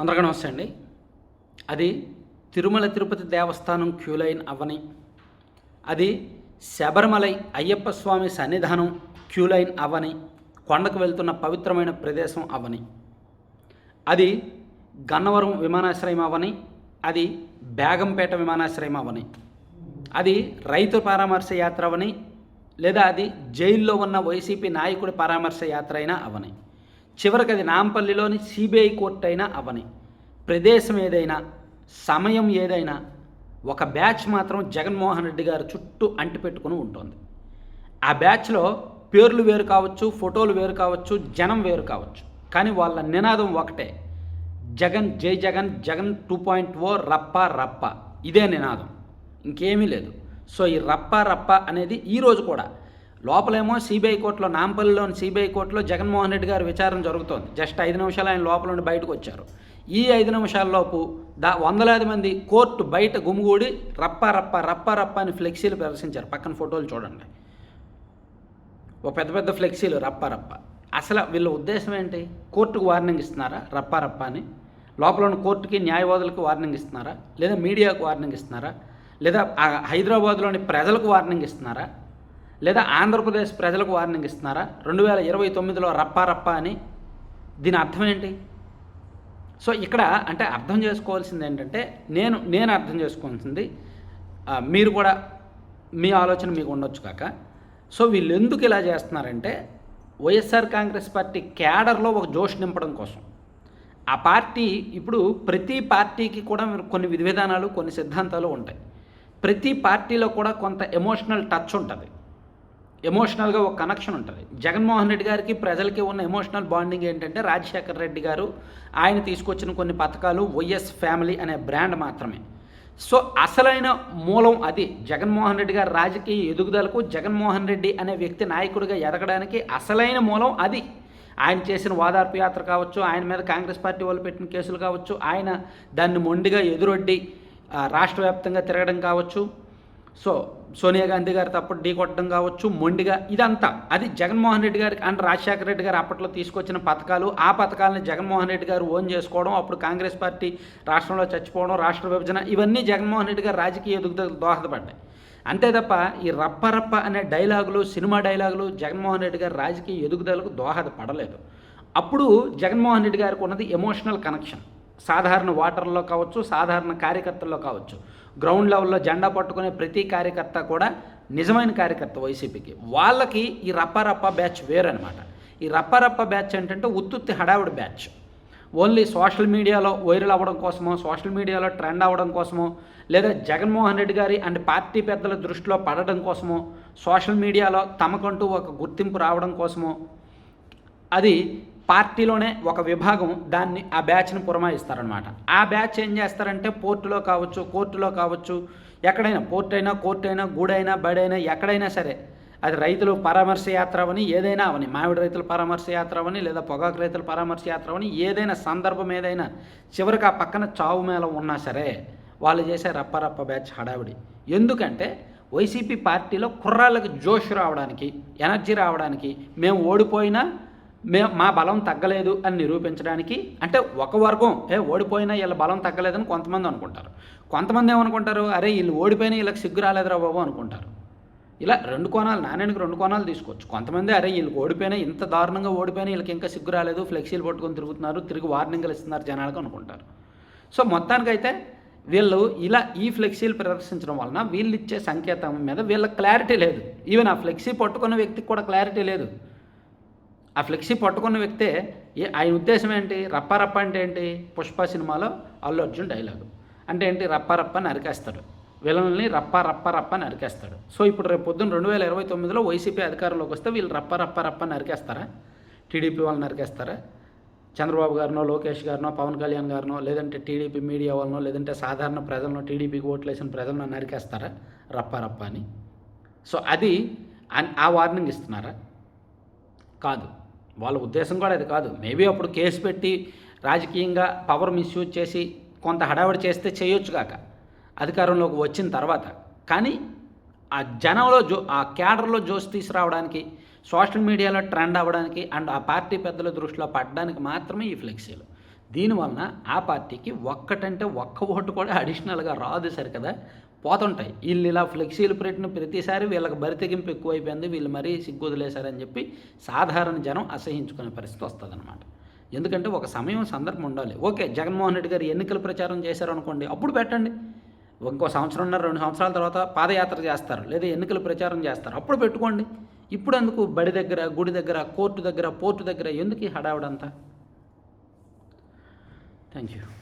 అందరికీ నమస్తే అండి. అది తిరుమల తిరుపతి దేవస్థానం క్యూ లైన్ అవని అది శబరిమలై అయ్యప్ప స్వామి సన్నిధానం క్యూ లైన్ అవని కొండకు వెళ్తున్న పవిత్రమైన ప్రదేశం అవని. అది గన్నవరం విమానాశ్రయం అవని అది బేగంపేట విమానాశ్రయం అవని. అది రైతు పరామర్శ యాత్ర అవని లేదా అది జైల్లో ఉన్న వైసీపీ నాయకుడి పరామర్శ యాత్ర అయినా అవని. చివరికి అది నాంపల్లిలోని సిబిఐ కోర్టు అయినా అవని. ప్రదేశం ఏదైనా సమయం ఏదైనా ఒక బ్యాచ్ మాత్రం జగన్మోహన్ రెడ్డి గారు చుట్టూ అంటిపెట్టుకుని ఉంటుంది. ఆ బ్యాచ్లో పేర్లు వేరు కావచ్చు ఫోటోలు వేరు కావచ్చు జనం వేరు కావచ్చు. కానీ వాళ్ళ నినాదం ఒకటే. జగన్ జై Jagan Jagan two point O రప్ప రప్ప. ఇదే నినాదం. ఇంకేమీ లేదు. సో ఈ రప్ప రప్ప అనేది ఈరోజు కూడా లోపలేమో సిబిఐ కోర్టులో నాంపల్లిలోని సిబిఐ కోర్టులో జగన్మోహన్ రెడ్డి గారి విచారణ జరుగుతోంది. జస్ట్ ఐదు నిమిషాలు ఆయన లోపల నుండి బయటకు వచ్చారు. ఈ ఐదు నిమిషాల్లోపు దా వందలాది మంది కోర్టు బయట గుమిగూడి రప్ప రప్ప రప్ప రప్ప అని ఫ్లెక్సీలు ప్రదర్శించారు. పక్కన ఫోటోలు చూడండి. ఓ పెద్ద పెద్ద ఫ్లెక్సీలు రప్ప రప్ప. అసలు వీళ్ళ ఉద్దేశం ఏంటి? కోర్టుకు వార్నింగ్ ఇస్తున్నారా? రప్ప రప్ప అని? లోపల ఉన్న కోర్టుకి న్యాయవాదులకు వార్నింగ్ ఇస్తున్నారా? లేదా మీడియాకు వార్నింగ్ ఇస్తున్నారా? లేదా హైదరాబాద్లోని ప్రజలకు వార్నింగ్ ఇస్తున్నారా? లేదా ఆంధ్రప్రదేశ్ ప్రజలకు వార్నింగ్ ఇస్తున్నారా? రెండు వేల ఇరవై తొమ్మిదిలో రప్పా రప్పా అని. దీని అర్థం ఏంటి? సో ఇక్కడ అంటే అర్థం చేసుకోవాల్సింది ఏంటంటే నేను నేను అర్థం చేసుకోవాల్సింది మీరు కూడా మీ ఆలోచన మీకు ఉండొచ్చు కాక. సో వీళ్ళు ఎందుకు ఇలా చేస్తున్నారంటే వైఎస్ఆర్ కాంగ్రెస్ పార్టీ క్యాడర్లో ఒక జోష్ నింపడం కోసం. ఆ పార్టీ ఇప్పుడు ప్రతి పార్టీకి కూడా కొన్ని విధి విధానాలు కొన్ని సిద్ధాంతాలు ఉంటాయి. ప్రతి పార్టీలో కూడా కొంత ఎమోషనల్ టచ్ ఉంటుంది. ఎమోషనల్గా ఒక కనెక్షన్ ఉంటుంది. జగన్మోహన్ రెడ్డి గారికి ప్రజలకి ఉన్న ఎమోషనల్ బాండింగ్ ఏంటంటే రాజశేఖర రెడ్డి గారు ఆయన తీసుకొచ్చిన కొన్ని పథకాలు వైఎస్ ఫ్యామిలీ అనే బ్రాండ్ మాత్రమే. సో అసలైన మూలం అది. జగన్మోహన్ రెడ్డి గారి రాజకీయ ఎదుగుదలకు జగన్మోహన్ రెడ్డి అనే వ్యక్తి నాయకుడిగా ఎదగడానికి అసలైన మూలం అది. ఆయన చేసిన వాదార్పు యాత్ర కావచ్చు ఆయన మీద కాంగ్రెస్ పార్టీ వాళ్ళు పెట్టిన కేసులు కావచ్చు ఆయన దాన్ని మొండిగా ఎదురొడ్డి రాష్ట్ర వ్యాప్తంగా తిరగడం కావచ్చు సో సోనియా గాంధీ గారు తప్పుడు ఢీ కొట్టడం కావచ్చు మొండిగా ఇదంతా. అది జగన్మోహన్ రెడ్డి గారికి అండ్ రాజశేఖర రెడ్డి గారు అప్పట్లో తీసుకొచ్చిన పథకాలు. ఆ పథకాలను జగన్మోహన్ రెడ్డి గారు ఓన్ చేసుకోవడం అప్పుడు కాంగ్రెస్ పార్టీ రాష్ట్రంలో చచ్చిపోవడం రాష్ట్ర విభజన ఇవన్నీ జగన్మోహన్ రెడ్డి గారు రాజకీయ ఎదుగుదలకు దోహదపడ్డాయి. అంతే తప్ప ఈ రప్ప రప్ప అనే డైలాగులు సినిమా డైలాగులు జగన్మోహన్ రెడ్డి గారు రాజకీయ ఎదుగుదలకు దోహదపడలేదు. అప్పుడు జగన్మోహన్ రెడ్డి గారికి ఉన్నది ఎమోషనల్ కనెక్షన్ సాధారణ ఓటర్లో కావచ్చు సాధారణ కార్యకర్తల్లో కావచ్చు. గ్రౌండ్ లెవెల్లో జెండా పట్టుకునే ప్రతి కార్యకర్త కూడా నిజమైన కార్యకర్త వైసీపీకి. వాళ్ళకి ఈ రప్పరప్ప బ్యాచ్ వేరనమాట ఈ రప్పరప్ప బ్యాచ్ ఏంటంటే ఉత్తుత్తి హడావుడి బ్యాచ్. ఓన్లీ సోషల్ మీడియాలో వైరల్ అవ్వడం కోసమో సోషల్ మీడియాలో ట్రెండ్ అవ్వడం కోసమో లేదా జగన్మోహన్ రెడ్డి గారి అండ్ పార్టీ పెద్దల దృష్టిలో పడడం కోసమో సోషల్ మీడియాలో తమకంటూ ఒక గుర్తింపు రావడం కోసమో అది పార్టీలోనే ఒక విభాగం దాన్ని ఆ బ్యాచ్ని పురమాయిస్తారనమాట ఆ బ్యాచ్ ఏం చేస్తారంటే పోర్టులో కావచ్చు కోర్టులో కావచ్చు ఎక్కడైనా పోర్ట్ అయినా కోర్టు అయినా గూడైనా బడైనా ఎక్కడైనా సరే. అది రైతులు పరామర్శ యాత్ర అవని ఏదైనా అవని మామిడి రైతుల పరామర్శ యాత్ర అవని లేదా పొగాకు రైతుల పరామర్శ యాత్ర అవని ఏదైనా సందర్భం ఏదైనా చివరికి ఆ పక్కన చావు మేళం ఉన్నా సరే వాళ్ళు చేసే రప్ప రప్ప బ్యాచ్ హడావిడి. ఎందుకంటే వైసీపీ పార్టీలో కుర్రాళ్ళకి జోష్ రావడానికి ఎనర్జీ రావడానికి మేము ఓడిపోయినా మే మా బలం తగ్గలేదు అని నిరూపించడానికి అంటే ఒక వర్గం ఏ ఓడిపోయినా వీళ్ళ బలం తగ్గలేదని కొంతమంది అనుకుంటారు. కొంతమంది ఏమనుకుంటారు? అరే వీళ్ళు ఓడిపోయినా వీళ్ళకి సిగ్గు రాలేదురా బాబు అనుకుంటారు. ఇలా రెండు కోణాలు నాణ్యానికి రెండు కోణాలు తీసుకోవచ్చు. కొంతమంది అరే వీళ్ళకి ఓడిపోయినా ఇంత దారుణంగా ఓడిపోయినా వీళ్ళకి ఇంకా సిగ్గు రాలేదు ఫ్లెక్సీలు పట్టుకొని తిరుగుతున్నారు తిరిగి వార్నింగ్లు ఇస్తున్నారు జనాలకు అనుకుంటారు. సో మొత్తానికైతే వీళ్ళు ఇలా ఈ ఫ్లెక్సీలు ప్రదర్శించడం వలన వీళ్ళు ఇచ్చే సంకేతం మీద వీళ్ళకి క్లారిటీ లేదు. ఈవెన్ ఆ ఫ్లెక్సీ పట్టుకున్న వ్యక్తికి కూడా క్లారిటీ లేదు. ఆ ఫ్లెక్సీ పట్టుకున్న వ్యక్తే ఏ- ఆయన ఉద్దేశం ఏంటి? రప్ప రప్ప అంటే ఏంటి? పుష్ప సినిమాలో అల్లు అర్జున్ డైలాగు. అంటే ఏంటి? రప్ప రప్ప నరికేస్తాడు విలన్ని రప్ప రప్ప రప్ప నరికేస్తాడు సో ఇప్పుడు రేపు పొద్దున్న రెండు వేల ఇరవై తొమ్మిదిలో వైసీపీ అధికారంలోకి వస్తే వీళ్ళు రప్ప రప్ప రప్ప నరికేస్తారా టీడీపీ వాళ్ళు నరికేస్తారా చంద్రబాబు గారినో లోకేష్ గారినో పవన్ కళ్యాణ్ గారినో లేదంటే టీడీపీ మీడియా వాళ్ళనో లేదంటే సాధారణ ప్రజలను టీడీపీకి ఓట్లు వేసిన ప్రజలను నరికేస్తారా రప్ప రప్ప అని. సో అది ఆ వార్నింగ్ ఇస్తున్నారా? కాదు. వాళ్ళ ఉద్దేశం కూడా అది కాదు. మేబీ అప్పుడు కేసు పెట్టి రాజకీయంగా పవర్ మిస్యూజ్ చేసి కొంత హడావిడి చేస్తే చేయొచ్చు కాక. అధికారంలోకి వచ్చిన తర్వాత. కానీ ఆ జనంలో జో ఆ క్యాడర్లో జోస్ తీసుకురావడానికి సోషల్ మీడియాలో ట్రెండ్ అవ్వడానికి అండ్ ఆ పార్టీ పెద్దల దృష్టిలో పడడానికి మాత్రమే ఈ ఫ్లెక్సీలు. దీనివలన ఆ పార్టీకి ఒక్కటంటే ఒక్క ఓటు కూడా అడిషనల్గా రాదు సరే కదా పోతుంటాయి. వీళ్ళు ఇలా ఫ్లెక్సీలు పెట్టిన ప్రతిసారి వీళ్ళకి బరితెగింపు ఎక్కువైపోయింది. వీళ్ళు మరీ సిగ్గుదిలేశారని చెప్పి సాధారణ జనం అసహించుకునే పరిస్థితి వస్తుందన్నమాట. ఎందుకంటే ఒక సమయం సందర్భం ఉండాలి. ఓకే జగన్మోహన్ రెడ్డి గారు ఎన్నికల ప్రచారం చేశారు అనుకోండి అప్పుడు పెట్టండి. ఇంకో సంవత్సరంన్నర రెండు సంవత్సరాల తర్వాత పాదయాత్ర చేస్తారు. లేదా ఎన్నికల ప్రచారం చేస్తారు. అప్పుడు పెట్టుకోండి. ఇప్పుడు ఎందుకు బడి దగ్గర గుడి దగ్గర కోర్టు దగ్గర పోర్టు దగ్గర ఎందుకు ఈ హడావిడంతా? Thank you.